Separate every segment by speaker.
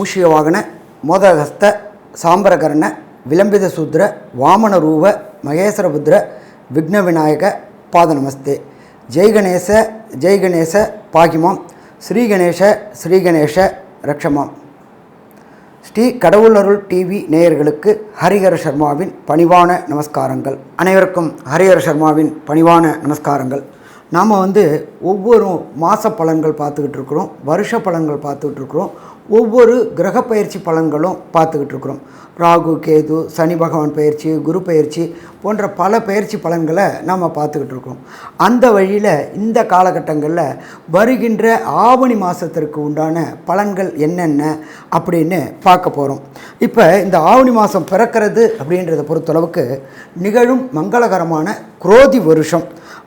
Speaker 1: மூஷியவாகன மோதகஸ்த சாம்பரகர்ண விளம்பித சூத்ர வாமன ரூப மகேஸ்வரபுத்திர விக்ன விநாயக பாத ஜெய்கணேச ஜெய்கணேச பாகிமாம். ஸ்ரீகணேஷ ஸ்ரீகணேஷ ரக்ஷமாம். ஸ்ரீ கடவுளருள் டிவி நேயர்களுக்கு ஹரிஹர சர்மாவின் பணிவான நமஸ்காரங்கள். அனைவருக்கும் ஹரிஹர சர்மாவின் பணிவான நமஸ்காரங்கள். நாம் வந்து ஒவ்வொரு மாத பலன்கள் பார்த்துக்கிட்டு இருக்கிறோம் வருஷ பலன்கள் பார்த்துக்கிட்டு இருக்கிறோம் ஒவ்வொரு கிரக பயிற்சி பலன்களும் பார்த்துக்கிட்டு இருக்கிறோம். ராகு கேது சனி பகவான் பயிற்சி குரு பயிற்சி போன்ற பல பயிற்சி பலன்களை நாம் பார்த்துக்கிட்டு இருக்கோம் அந்த வழியில் இந்த காலகட்டங்களில் வருகின்ற ஆவணி மாதத்திற்கு உண்டான பலன்கள் என்னென்ன அப்படின்னு பார்க்க போகிறோம் இப்போ இந்த ஆவணி மாதம் பிறக்கிறது அப்படின்றத பொறுத்தளவுக்கு நிகழும் மங்களகரமான குரோதி வருஷம்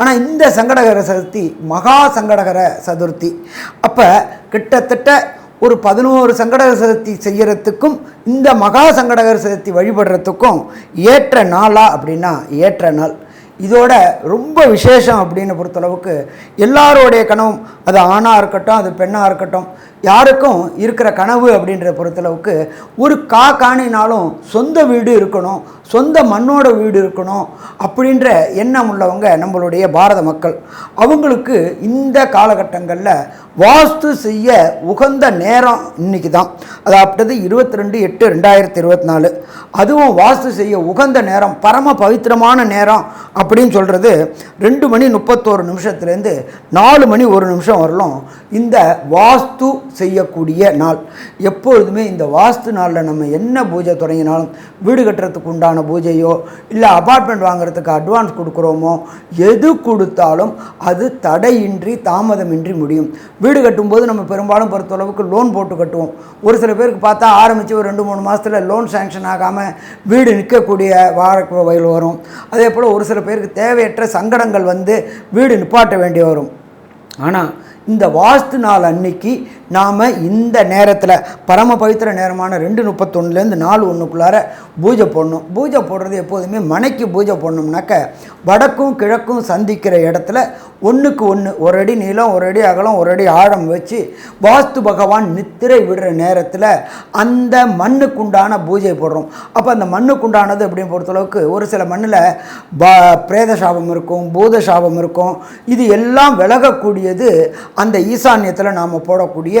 Speaker 1: ஆனால் இந்த சங்கடகர சதுர்த்தி மகா சங்கடகர சதுர்த்தி. அப்போ கிட்டத்தட்ட ஒரு பதினோரு சங்கடகர சதுர்த்தி செய்கிறதுக்கும் இந்த மகா சங்கடகர சதுர்த்தி வழிபடுறதுக்கும் ஏற்ற நாளா அப்படின்னா ஏற்ற நாள். இதோட ரொம்ப விசேஷம் அப்படின்னு பொறுத்தளவுக்கு எல்லாரோடைய கனவும் அது ஆணாக இருக்கட்டும் அது பெண்ணாக இருக்கட்டும் யாருக்கும் இருக்கிற கனவு அப்படின்ற பொறுத்தளவுக்கு ஒரு கா காணினாலும் சொந்த வீடு இருக்கணும் சொந்த மண்ணோட வீடு இருக்கணும் அப்படின்ற எண்ணம் உள்ளவங்க நம்மளுடைய பாரத மக்கள். அவங்களுக்கு இந்த காலகட்டங்களில் வாஸ்து செய்ய உகந்த நேரம் இன்னைக்கு தான் அதாவது இருபத்தி ரெண்டு எட்டு ரெண்டாயிரத்தி இருபத்தி நாலு. அதுவும் வாஸ்து செய்ய உகந்த நேரம் பரம பவித்திரமான நேரம் அப்படின்னு சொல்கிறது ரெண்டு மணி முப்பத்தோரு நிமிஷத்துலேருந்து நாலு மணி ஒரு நிமிஷம் வரலும் இந்த வாஸ்து செய்யக்கூடிய நாள். எப்பொழுதுமே இந்த வாஸ்து நாளில் நம்ம என்ன பூஜை தொடங்கினாலும் வீடு கட்டுறதுக்கு உண்டான பூஜையோ இல்லை அபார்ட்மெண்ட் வாங்குறதுக்கு அட்வான்ஸ் கொடுக்குறோமோ எது கொடுத்தாலும் அது தடையின்றி தாமதமின்றி முடியும். வீடு கட்டும்போது நம்ம பெரும்பாலும் பொறுத்தளவுக்கு லோன் போட்டு கட்டுவோம். ஒரு சில பேருக்கு பார்த்தா ஆரம்பித்து ஒரு ரெண்டு மூணு மாதத்தில் லோன் சேங்ஷன் ஆகாமல் வீடு நிற்கக்கூடிய வார வயல் வரும். அதே போல் ஒரு சில பேர் பேருக்கு தேவையற்ற சங்கடங்கள் வந்து வீடு நிப்பாட்ட வேண்டி வரும். ஆனால் இந்த வாஸ்து நாள் அன்னைக்கு நாம் இந்த நேரத்தில் பரம பவித்திர நேரமான ரெண்டு முப்பத்தொன்னுலேருந்து நாலு ஒன்றுக்குள்ளார பூஜை போடணும். பூஜை போடுறது எப்போதுமே மனைக்கு பூஜை போடணும்னாக்க வடக்கும் கிழக்கும் சந்திக்கிற இடத்துல ஒன்றுக்கு ஒன்று ஒரு அடி நீளம் ஒரு அடி அகலம் ஒரு அடி ஆழம் வச்சு வாஸ்து பகவான் நித்திரை விடுற நேரத்தில் அந்த மண்ணுக்குண்டான பூஜை போடுறோம். அப்போ அந்த மண்ணுக்குண்டானது அப்படின்னு பொறுத்தளவுக்கு ஒரு சில மண்ணில் பா பிரேத சாபம் இருக்கும் பூத சாபம் இருக்கும். இது எல்லாம் விலகக்கூடியது அந்த ஈசான்யத்தில் நாம் போடக்கூடிய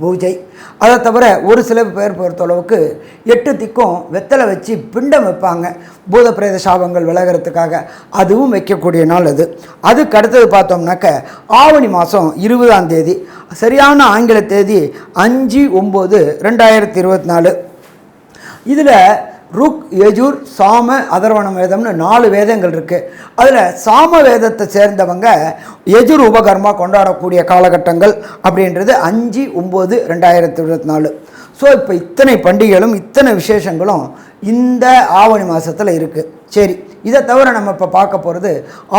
Speaker 1: பூஜை. அதை தவிர ஒரு சில பேர் பொறுத்தளவுக்கு எட்டு திக்கும் வெத்தலை வச்சு பிண்டம் வைப்பாங்க. பூத பிரேத சாபங்கள் விலகிறதுக்காக அதுவும் வைக்கக்கூடிய நாள் அது. அதுக்கு அடுத்தது பார்த்தோம்னாக்க ஆவணி மாதம் இருபதாம் தேதி. சரியான ஆங்கில தேதி அஞ்சு ஒம்பது ரெண்டாயிரத்தி இருபத்தி நாலு. இதில் ருக் யஜூர் சாம அதர்வண வேதம்னு நாலு வேதங்கள் இருக்குது அதில் சாம வேதத்தை சேர்ந்தவங்க யஜுர் உபகர்மா கொண்டாடக்கூடிய காலகட்டங்கள் அப்படின்றது அஞ்சு ஒம்பது ரெண்டாயிரத்தி இருபத்தி நாலு. ஸோ இப்போ இத்தனை பண்டிகைகளும் இத்தனை விசேஷங்களும் இந்த ஆவணி மாதத்தில் இருக்குது சரி இதை தவிர நம்ம இப்போ பார்க்க போகிறது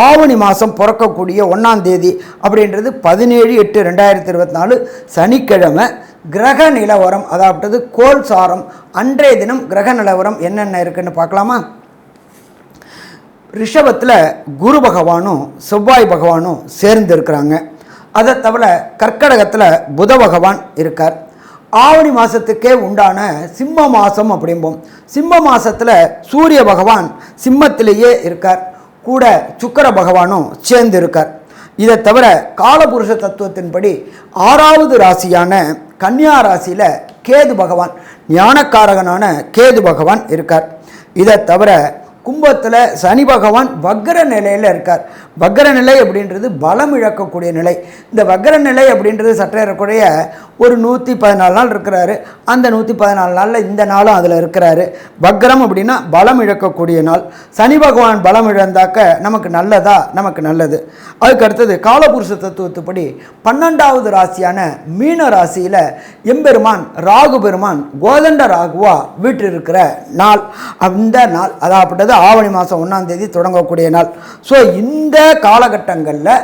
Speaker 1: ஆவணி மாதம் பிறக்கக்கூடிய ஒன்றாம் தேதி அப்படின்றது பதினேழு எட்டு ரெண்டாயிரத்தி இருபத்தி நாலு சனிக்கிழமை கிரக நிலவரம் அதாவது கோல் சாரம் அன்றைய தினம் கிரக நிலவரம் என்னென்ன இருக்குன்னு பார்க்கலாமா? ரிஷபத்தில் குரு பகவானும் செவ்வாய் பகவானும் சேர்ந்து இருக்கிறாங்க. அதை தவிர கர்க்கடகத்தில் புத பகவான் இருக்கார். ஆவணி மாதத்துக்கே உண்டான சிம்ம மாதம் அப்படிம்போம். சிம்ம மாதத்தில் சூரிய பகவான் சிம்மத்திலேயே இருக்கார். கூட சுக்கர பகவானும் சேர்ந்து இருக்கார். இதை தவிர காலபுருஷ தத்துவத்தின்படி ஆறாவது ராசியான கன்னியா ராசியில் கேது பகவான் ஞானக்காரகனான கேது பகவான் இருக்கார். இதை தவிர கும்பத்தில் சனி பகவான் வக்ர நிலையில் இருக்கார். வக்ர நிலை அப்படின்றது பலம் இழக்கக்கூடிய நிலை. இந்த வக்ர நிலை அப்படின்றது சற்றேறக்குறைய ஒரு நூற்றி பதினாலு நாள் இருக்கிறாரு. அந்த நூற்றி பதினாலு நாளில் இந்த நாளும் அதில் இருக்கிறாரு. வக்ரம் அப்படின்னா பலம் இழக்கக்கூடிய நாள். சனி பகவான் பலம் இழந்தாக்க நமக்கு நல்லதா? நமக்கு நல்லது. அதுக்கு அடுத்தது காலபுருஷ தத்துவத்துப்படி பன்னெண்டாவது ராசியான மீன ராசியில் எம்பெருமான் ராகு பெருமான் கோதண்ட ராகுவா வீற்றிருக்கிற நாள். அந்த நாள் அதாவது ஆவணி மாதம் ஒன்றாந்தேதி தொடங்கக்கூடிய நாள். ஸோ இந்த காலகட்டங்களில்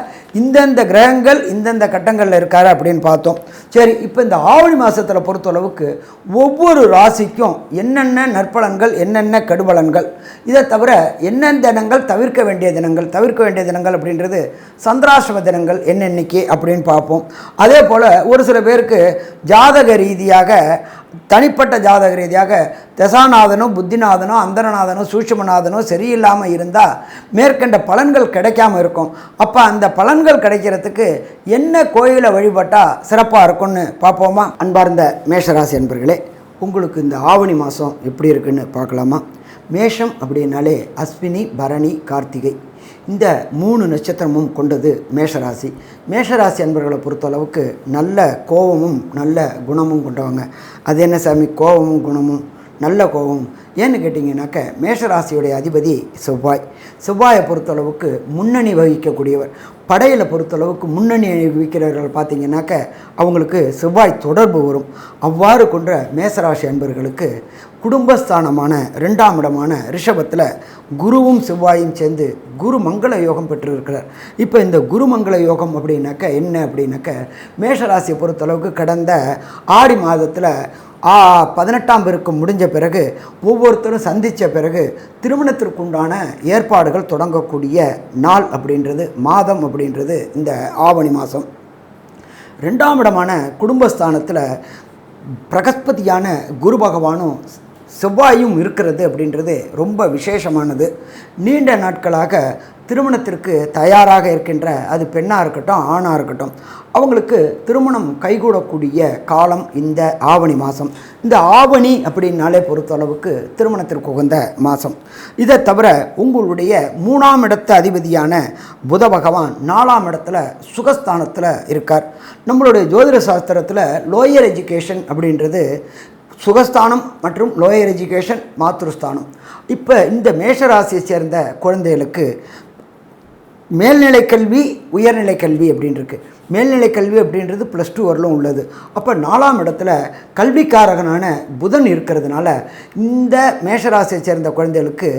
Speaker 1: இந்தந்த கிரகங்கள் இந்தந்த கட்டங்களில் இருக்காரு அப்படின்னு பார்த்தோம். சரி இப்போ இந்த ஆவணி மாதத்தில் பொறுத்தளவுக்கு ஒவ்வொரு ராசிக்கும் என்னென்ன நற்பலன்கள் என்னென்ன கெடுபலன்கள் இதை தவிர என்னென்ன தினங்கள் தவிர்க்க வேண்டிய தினங்கள் தவிர்க்க வேண்டிய தினங்கள் அப்படின்றது சந்திராசிரம தினங்கள் என்னென்னைக்கு அப்படின்னு பார்ப்போம். அதே போல் ஒரு சில பேருக்கு ஜாதக ரீதியாக தனிப்பட்ட ஜாதக ரீதியாக தசாநாதனும் புத்திநாதனும் அந்தரநாதனும் சூட்சுமநாதனோ சரியில்லாமல் இருந்தால் மேற்கண்ட பலன்கள் கிடைக்காம இருக்கும். அப்போ அந்த பலன்கள் கிடைக்கிறதுக்கு என்ன கோயிலை வழிபட்டால் சிறப்பாக இருக்கும்னு பார்ப்போமா? அன்பார்ந்த மேஷராசி என்பர்களே உங்களுக்கு இந்த ஆவணி மாதம் எப்படி இருக்குன்னு பார்க்கலாமா? மேஷம் அப்படின்னாலே அஸ்வினி பரணி கார்த்திகை. இந்த மூணு நட்சத்திரமும் கொண்டது மேஷராசி. மேஷராசி அன்பர்களை பொறுத்தளவுக்கு நல்ல கோபமும் நல்ல குணமும் கொண்டவங்க. அது என்ன சாமி? கோபமும் குணமும். நல்ல கோபம். ஏன்னு கேட்டிங்கனாக்க மேஷராசியுடைய அதிபதி செவ்வாய். செவ்வாயை பொறுத்தளவுக்கு முன்னணி வகிக்கக்கூடியவர். படையில் பொறுத்தளவுக்கு முன்னணி வகிக்கிறவர்கள் பார்த்திங்கனாக்க அவங்களுக்கு செவ்வாய் தொடர்பு வரும். அவ்வாறு கொன்ற மேசராசி அன்பர்களுக்கு குடும்பஸ்தானமான ரெண்டாம் இடமான ரிஷபத்தில் குருவும் செவ்வாயும் சேர்ந்து குரு மங்கள யோகம் பெற்றிருக்கிறார். இப்போ இந்த குரு மங்கள யோகம் அப்படின்னாக்க என்ன அப்படின்னாக்க மேஷராசியை பொறுத்தளவுக்கு கடந்த ஆடி மாதத்தில் பதினெட்டாம் பெருக்கம் முடிஞ்ச பிறகு ஒவ்வொருத்தரும் சந்தித்த பிறகு திருமணத்திற்குண்டான ஏற்பாடுகள் தொடங்கக்கூடிய நாள் அப்படின்றது மாதம் அப்படின்றது இந்த ஆவணி மாதம். ரெண்டாம் இடமான குடும்பஸ்தானத்தில் பிரகஸ்பதியான குரு பகவானும் செவ்வாயும் இருக்கிறது அப்படின்றது ரொம்ப விசேஷமானது. நீண்ட நாட்களாக திருமணத்திற்கு தயாராக இருக்கின்ற அது பெண்ணாக இருக்கட்டும் ஆணாக இருக்கட்டும் அவங்களுக்கு திருமணம் கைகூடக்கூடிய காலம் இந்த ஆவணி மாதம் இந்த ஆவணி அப்படின்னாலே பொறுத்தளவுக்கு திருமணத்திற்கு உகந்த மாதம் இதை தவிர உங்களுடைய மூணாம் இடத்து அதிபதியான புத பகவான் நாலாம் இடத்துல சுகஸ்தானத்தில் இருக்கார். நம்மளுடைய ஜோதிட சாஸ்திரத்தில் லோயர் எஜுகேஷன் அப்படின்றது சுகஸ்தானம் மற்றும் லோயர் எஜுகேஷன் மாத்ருஸ்தானம் இப்போ இந்த மேஷராசியை சேர்ந்த குழந்தைகளுக்கு மேல்நிலை கல்வி உயர்நிலை கல்வி அப்படின்னு இருக்குது மேல்நிலை கல்வி அப்படின்றது ப்ளஸ் டூ வரலும் உள்ளது. அப்போ நாலாம் இடத்துல கல்விக்காரகனான புதன் இருக்கிறதுனால இந்த மேஷராசியை சேர்ந்த குழந்தைகளுக்கு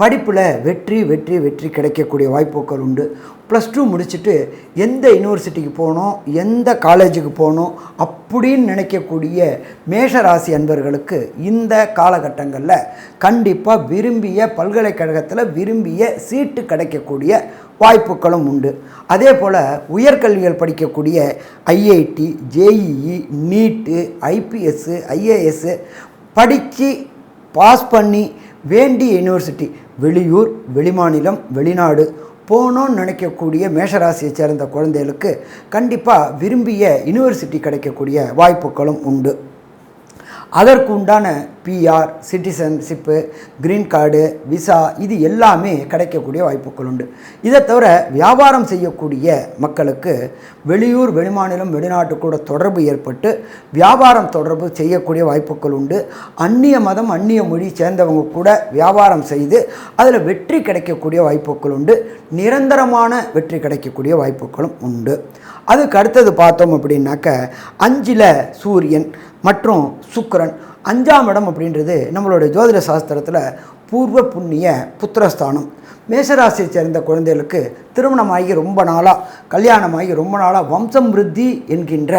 Speaker 1: படிப்பில் வெற்றி வெற்றி வெற்றி கிடைக்கக்கூடிய வாய்ப்புகள் உண்டு. ப்ளஸ் டூ முடிச்சுட்டு எந்த யூனிவர்சிட்டிக்கு போகணும் எந்த காலேஜுக்கு போகணும் அப்படின்னு நினைக்கக்கூடிய மேஷராசி அன்பர்களுக்கு இந்த காலகட்டங்களில் கண்டிப்பாக விரும்பிய பல்கலைக்கழகத்தில் விரும்பிய சீட்டு கிடைக்கக்கூடிய வாய்ப்புகளும் உண்டு. அதே போல் உயர்கல்விகள் படிக்கக்கூடிய IIT JEE NEET IPS IAS படித்து பாஸ் பண்ணி வேண்டிய யூனிவர்சிட்டி வெளியூர் வெளிமாநிலம் வெளிநாடு போகணும்னு நினைக்கக்கூடிய மேஷராசியை சேர்ந்த குழந்தைகளுக்கு கண்டிப்பாக விரும்பிய யூனிவர்சிட்டி கிடைக்கக்கூடிய வாய்ப்புகளும் உண்டு. அதற்கு உண்டான PR citizenship green card visa இது எல்லாமே கிடைக்கக்கூடிய வாய்ப்புகள் உண்டு. இதை தவிர வியாபாரம் செய்யக்கூடிய மக்களுக்கு வெளியூர் வெளிமாநிலம் வெளிநாட்டு கூட தொடர்பு ஏற்பட்டு வியாபாரம் தொடர்பு செய்யக்கூடிய வாய்ப்புகள் உண்டு. அந்நிய மதம் அந்நிய மொழி சேர்ந்தவங்க கூட வியாபாரம் செய்து அதில் வெற்றி கிடைக்கக்கூடிய வாய்ப்புகள் உண்டு. நிரந்தரமான வெற்றி கிடைக்கக்கூடிய வாய்ப்புகளும் உண்டு. அதுக்கு அடுத்தது பார்த்தோம் அப்படின்னாக்க அஞ்சில் சூரியன் மற்றும் சுக்கரன். அஞ்சாம் இடம் அப்படின்றது நம்மளுடைய ஜோதிட சாஸ்திரத்தில் பூர்வ புண்ணிய புத்திரஸ்தானம். மேஷராசியை சேர்ந்த குழந்தைகளுக்கு திருமணமாகி ரொம்ப நாளாக கல்யாணமாகி ரொம்ப நாளாக வம்சம் விருத்தி என்கின்ற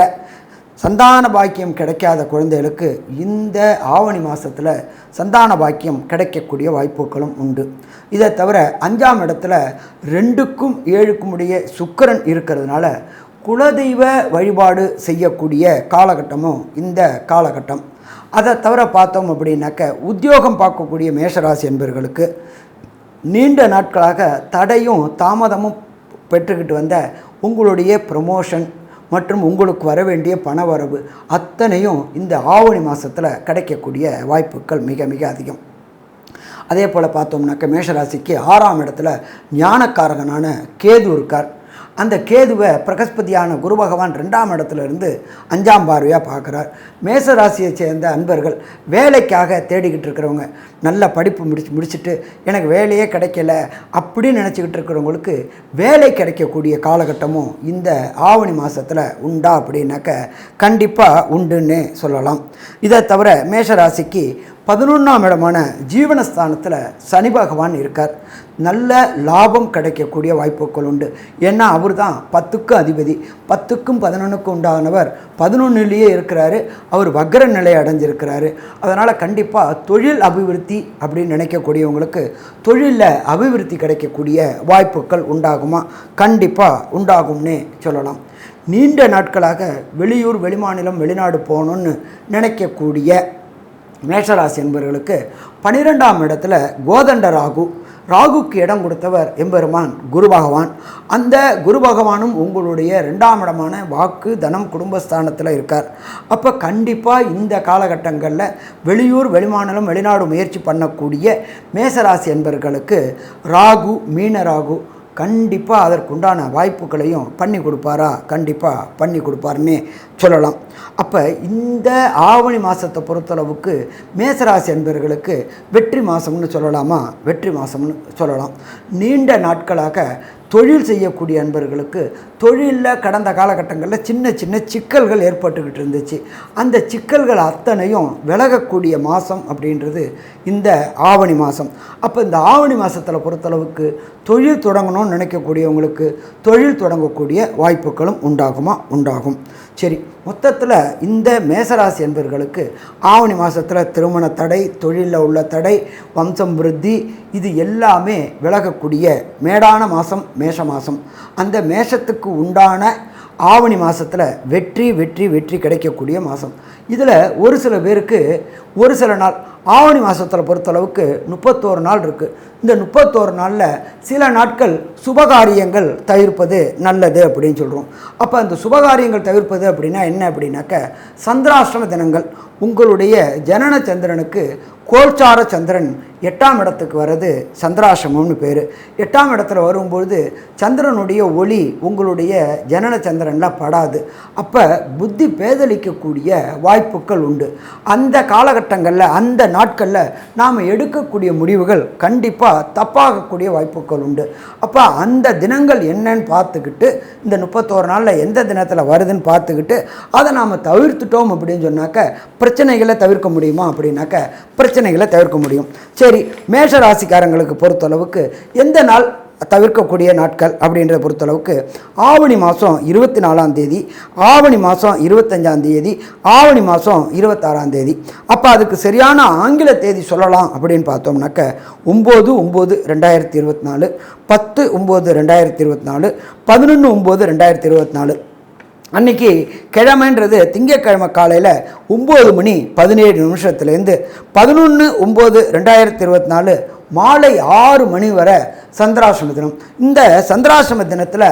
Speaker 1: சந்தான பாக்கியம் கிடைக்காத குழந்தைகளுக்கு இந்த ஆவணி மாதத்தில் சந்தான பாக்கியம் கிடைக்கக்கூடிய வாய்ப்புகளும் உண்டு. இதை தவிர அஞ்சாம் இடத்துல ரெண்டுக்கும் ஏழுக்கும் இடையே சுக்கிரன் இருக்கிறதுனால குலதெய்வ வழிபாடு செய்யக்கூடிய காலகட்டமும் இந்த காலகட்டம். அதை தவிர பார்த்தோம் அப்படின்னாக்க உத்தியோகம் பார்க்கக்கூடிய மேஷராசி என்பவர்களுக்கு நீண்ட நாட்களாக தடையும் தாமதமும் பெற்றுக்கிட்டு வந்த உங்களுடைய ப்ரமோஷன் மற்றும் உங்களுக்கு வர வேண்டிய பண வரவு அத்தனையும் இந்த ஆவணி மாதத்தில் கிடைக்கக்கூடிய வாய்ப்புகள் மிக மிக அதிகம். அதே போல் பார்த்தோம்னாக்க மேஷராசிக்கு ஆறாம் இடத்துல ஞானக்காரகனான கேது இருக்கார். அந்த கேதுவை பிரகஸ்பதியான குரு பகவான் ரெண்டாம் இடத்துலேருந்து அஞ்சாம் பார்வையாக பார்க்குறார். மேசராசியை சேர்ந்த அன்பர்கள் வேலைக்காக தேடிக்கிட்டு இருக்கிறவங்க நல்ல படிப்பு முடிச்சு முடிச்சுட்டு எனக்கு வேலையே கிடைக்கல அப்படின்னு நினச்சிக்கிட்டு இருக்கிறவங்களுக்கு வேலை கிடைக்கக்கூடிய காலகட்டமும் இந்த ஆவணி மாதத்தில் உண்டா அப்படின்னாக்க கண்டிப்பாக உண்டுன்னு சொல்லலாம். இதை தவிர மேஷராசிக்கு பதினொன்றாம் இடமான ஜீவனஸ்தானத்தில் சனி பகவான் இருக்கார். நல்ல லாபம் கிடைக்கக்கூடிய வாய்ப்புகள் உண்டு. ஏன்னா அவர் தான் பத்துக்கும் அதிபதி. பத்துக்கும் பதினொன்றுக்கும் உண்டானவர் பதினொன்றுலேயே இருக்கிறாரு. அவர் வக்ர நிலை அடைஞ்சிருக்கிறாரு. அதனால் கண்டிப்பாக தொழில் அபிவிருத்தி அப்படின்னு நினைக்கக்கூடியவங்களுக்கு தொழிலில் அபிவிருத்தி கிடைக்கக்கூடிய வாய்ப்புகள் உண்டாகுமா? கண்டிப்பாக உண்டாகும்னே சொல்லலாம். நீண்ட நாட்களாக வெளியூர் வெளிமாநிலம் வெளிநாடு போகணுன்னு நினைக்கக்கூடிய மேஷராசி என்பவர்களுக்கு பனிரெண்டாம் இடத்துல கோதண்ட ராகு ராகுக்கு இடம் கொடுத்தவர் எம்பெருமான் குரு பகவான். அந்த குரு பகவானும் உங்களுடைய ரெண்டாம் இடமான வாக்கு தனம் குடும்பஸ்தானத்தில் இருக்கார். அப்போ கண்டிப்பாக இந்த காலகட்டங்களில் வெளியூர் வெளிமாநிலம் வெளிநாடு முயற்சி பண்ணக்கூடிய மேசராசி என்பவர்களுக்கு ராகு மீன ராகு கண்டிப்பாக அதற்குண்டான வாய்ப்புகளையும் பண்ணி கொடுப்பாரா? கண்டிப்பாக பண்ணி கொடுப்பாருன்னே சொல்லலாம். அப்போ இந்த ஆவணி மாதத்தை பொறுத்தளவுக்கு மேசராசி என்பவர்களுக்கு வெற்றி மாதம்னு சொல்லலாமா? வெற்றி மாதம்னு சொல்லலாம். நீண்ட நாட்களாக தொழில் செய்யக்கூடிய அன்பர்களுக்கு தொழிலில் கடந்த காலகட்டங்களில் சின்ன சின்ன சிக்கல்கள் ஏற்பட்டுக்கிட்டு இருந்துச்சு. அந்த சிக்கல்கள் அத்தனையும் விலகக்கூடிய மாதம் அப்படின்றது இந்த ஆவணி மாதம் அப்போ இந்த ஆவணி மாதத்தில் பொறுத்தளவுக்கு தொழில் தொடங்கணும்னு நினைக்கக்கூடியவங்களுக்கு தொழில் தொடங்கக்கூடிய வாய்ப்புகளும் உண்டாகுமா? உண்டாகும். சரி மொத்தத்தில் இந்த மேசராசி என்பவர்களுக்கு ஆவணி மாதத்தில் திருமண தடை தொழிலில் உள்ள தடை வம்சம் விருத்தி இது எல்லாமே விலகக்கூடிய மேடான மாதம் மேஷ மாதம் அந்த மேஷத்துக்கு உண்டான ஆவணி மாதத்தில் வெற்றி வெற்றி வெற்றி கிடைக்கக்கூடிய மாதம் இதில் ஒரு சில பேருக்கு ஒரு சில நாள் ஆவணி மாதத்தில் பொறுத்தளவுக்கு முப்பத்தோரு நாள் இருக்குது இந்த முப்பத்தோரு நாளில் சில நாட்கள் சுபகாரியங்கள் தவிர்ப்பது நல்லது அப்படின்னு சொல்கிறோம் அப்போ அந்த சுபகாரியங்கள் தவிர்ப்பது அப்படின்னா என்ன அப்படின்னாக்க சந்திராஷ்டம தினங்கள் உங்களுடைய ஜனன சந்திரனுக்கு கோல்சார சந்திரன் எட்டாம் இடத்துக்கு வர்றது சந்திராசிரமம்னு பேர். எட்டாம் இடத்துல வரும்பொழுது சந்திரனுடைய ஒளி உங்களுடைய ஜனன சந்திரனில் படாது. அப்போ புத்தி பேதலிக்கக்கூடிய வாய்ப்புகள் உண்டு. அந்த காலகட்டங்களில் அந்த நாட்களில் நாம் எடுக்கக்கூடிய முடிவுகள் கண்டிப்பாக தப்பாகக்கூடிய வாய்ப்புகள் உண்டு. அப்போ அந்த தினங்கள் என்னன்னு பார்த்துக்கிட்டு இந்த முப்பத்தோரு நாளில் எந்த தினத்தில் வருதுன்னு பார்த்துக்கிட்டு அதை நாம் தவிர்த்துட்டோம் அப்படின்னு சொன்னாக்க பிரச்சனைகளை தவிர்க்க முடியுமா அப்படின்னாக்க பிரச்சனைகளை தவிர்க்க முடியும். சரி சரி மேஷ ராசிக்காரங்களுக்கு பொறுத்தளவுக்கு எந்த நாள் தவிர்க்கக்கூடிய நாட்கள் அப்படின்றத பொறுத்தளவுக்கு ஆவணி மாதம் இருபத்தி நாலாம் தேதி ஆவணி மாதம் இருபத்தஞ்சாம் தேதி ஆவணி மாதம் இருபத்தாறாம் தேதி. அப்போ அதுக்கு சரியான ஆங்கில தேதி சொல்லலாம் அப்படின்னு பார்த்தோம்னாக்க ஒம்பது ஒம்பது ரெண்டாயிரத்தி இருபத்தி நாலு பத்து ஒம்பது ரெண்டாயிரத்தி இருபத்தி நாலு பதினொன்று ஒம்பது ரெண்டாயிரத்தி இருபத்தி நாலு. அன்னைக்கு கிழமைன்றது திங்கட்கிழமை காலையில் ஒம்பது மணி பதினேழு நிமிஷத்துலேருந்து பதினொன்று ஒம்பது ரெண்டாயிரத்தி இருபத்தி நாலு மாலை ஆறு மணி வரை சந்திராசிரம தினம். இந்த சந்திராசிரம தினத்தில்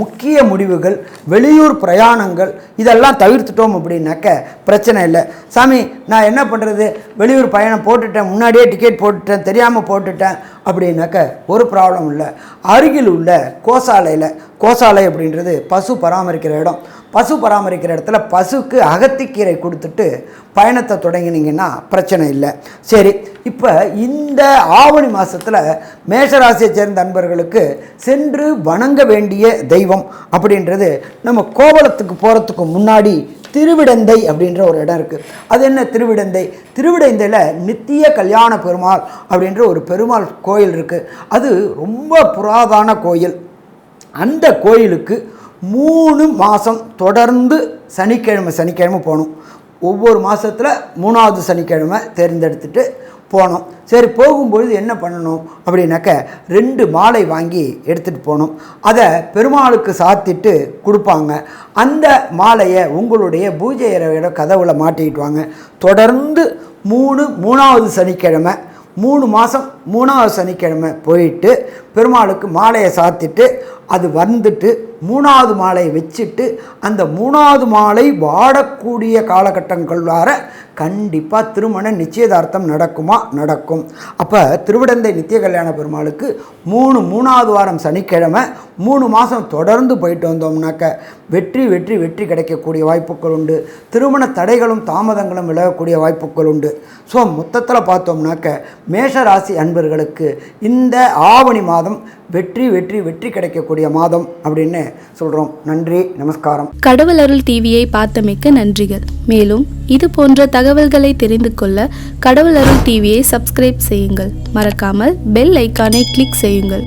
Speaker 1: முக்கிய முடிவுகள் வெளியூர் பிரயாணங்கள் இதெல்லாம் தவிர்த்துட்டோம் அப்படின்னாக்க பிரச்சனை இல்லை. சாமி நான் என்ன பண்ணுறது வெளியூர் பயணம் போட்டுட்டேன் முன்னாடியே டிக்கெட் போட்டுட்டேன் தெரியாமல் போட்டுட்டேன் அப்படின்னாக்க ஒரு ப்ராப்ளம் இல்லை. அருகில் உள்ள கோசாலையில் கோசாலை அப்படின்றது பசு பராமரிக்கிற இடம். பசு பராமரிக்கிற இடத்துல பசுக்கு அகத்திக்கீரை கொடுத்துட்டு பயணத்தை தொடங்கினீங்கன்னா பிரச்சனை இல்லை. சரி இப்போ இந்த ஆவணி மாதத்தில் மேஷராசியை சேர்ந்த அன்பர்களுக்கு சென்று வணங்க வேண்டிய தெய்வம் அப்படின்றது நம்ம கோவலத்துக்கு போகிறதுக்கு முன்னாடி திருவிடந்தை அப்படின்ற ஒரு இடம் இருக்குது அது என்ன திருவிடந்தை? திருவிடந்தையில் நித்திய கல்யாண பெருமாள் அப்படின்ற ஒரு பெருமாள் கோயில் இருக்குது அது ரொம்ப புராதான கோயில். அந்த கோயிலுக்கு மூணு மாதம் தொடர்ந்து சனிக்கிழமை சனிக்கிழமை போகணும். ஒவ்வொரு மாதத்தில் மூணாவது சனிக்கிழமை தேர்ந்தெடுத்துட்டு போனோம் சரி போகும்பொழுது என்ன பண்ணணும் அப்படின்னாக்க ரெண்டு மாலை வாங்கி எடுத்துகிட்டு போகணும். அதை பெருமாளுக்கு சாத்திட்டு கொடுப்பாங்க. அந்த மாலையை உங்களுடைய பூஜை அறையோட கதவுல மாட்டிக்கிட்டு வாங்க. தொடர்ந்து மூணு மூணாவது சனிக்கிழமை மூணு மாதம் மூணாவது சனிக்கிழமை போயிட்டு பெருமாளுக்கு மாலையை சாத்திட்டு அது வந்துட்டு மூணாவது மாலையை வச்சுட்டு அந்த மூணாவது மாலை வாடக்கூடிய காலகட்டங்களார கண்டிப்பாக திருமண நிச்சயதார்த்தம் நடக்குமா? நடக்கும். அப்போ திருவிடந்தை நித்திய கல்யாண பெருமாளுக்கு மூணு மூணாவது வாரம் சனிக்கிழமை மூணு மாதம் தொடர்ந்து போயிட்டு வந்தோம்னாக்க வெற்றி வெற்றி வெற்றி கிடைக்கக்கூடிய வாய்ப்புகள் உண்டு. திருமண தடைகளும் தாமதங்களும் விலகக்கூடிய வாய்ப்புகள் உண்டு. ஸோ மொத்தத்தில் பார்த்தோம்னாக்க மேஷராசி அன்பர்களுக்கு இந்த ஆவணி மாதம் வெற்றி வெற்றி வெற்றி கிடைக்கக்கூடிய மாதம் அப்படின்னு சொல்கிறோம் நன்றி நமஸ்காரம்.
Speaker 2: கடவுள் அருள் டிவியை பார்த்தமைக்க நன்றிகள். மேலும் இது போன்ற தகவல்களை தெரிந்து கொள்ள கடவுள் அருள் டிவியை சப்ஸ்கிரைப் செய்யுங்கள். மறக்காமல் பெல் ஐக்கானை கிளிக் செய்யுங்கள்.